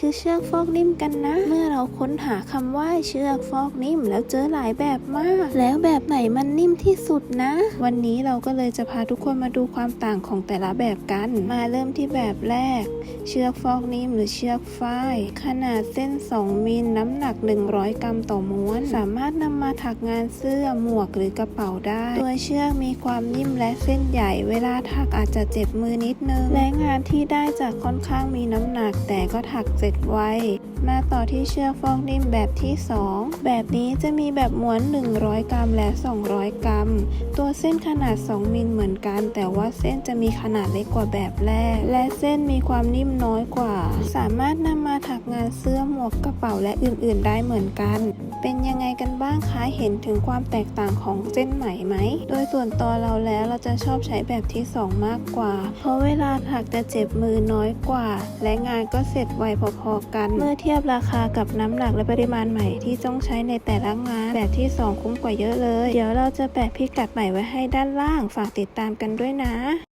คือเชือกฟอกนิ่มกันนะ เมื่อเราค้นหาคำว่าเชือกฟอกนิ่มแล้วเจอหลายแบบมาก แล้วแบบไหนมันนิ่มที่สุดนะ วันนี้เราก็เลยจะพาทุกคนมาดูความต่างของแต่ละแบบกัน มาเริ่มที่แบบแรก เชือกฟอกนิ่มหรือเชือกฝ้าย ขนาดเส้น 2 มิลน้ำหนัก 100 กรัมต่อม้วน สามารถนำมาถักงานเสื้อหมวกหรือกระเป๋าได้ตัวเชือกมีความนิ่มและเส้นใหญ่ เวลาถักอาจจะเจ็บมือนิดนึงและงานที่ได้จากค่อนข้างมีน้ำหนักแต่ก็ถักเสร็จไว มาต่อที่เชือกฟอกนิ่มแบบที่ 2 แบบนี้จะมีแบบม้วน 100 กรัมและ 200 กรัม ตัวเส้นขนาด 2 มิลเหมือนกัน แต่ว่าเส้นจะมีขนาดเล็กกว่าแบบแรก และเส้นมีความนิ่มน้อยกว่า สามารถนำมาถักงานเสื้อหมวกกระเป๋าและอื่นๆ ได้เหมือนกัน เป็นยังไงกันบ้างคะเห็นถึงความแตกต่างของเส้นไหมไหม โดยส่วนตัวเราแล้วเราจะชอบใช้แบบที่ 2 มากกว่า เพราะเวลาถักจะเจ็บมือน้อยกว่า และงานก็เสร็จไวพอๆกัน เมื่อเทียบราคากับน้ำหนักและปริมาณใหม่ที่ต้องใช้ในแต่ละงาน แบบที่ 2 คุ้มกว่าเยอะเลย เดี๋ยวเราจะแปะพิกัดใหม่ไว้ให้ด้านล่าง ฝากติดตามกันด้วยนะ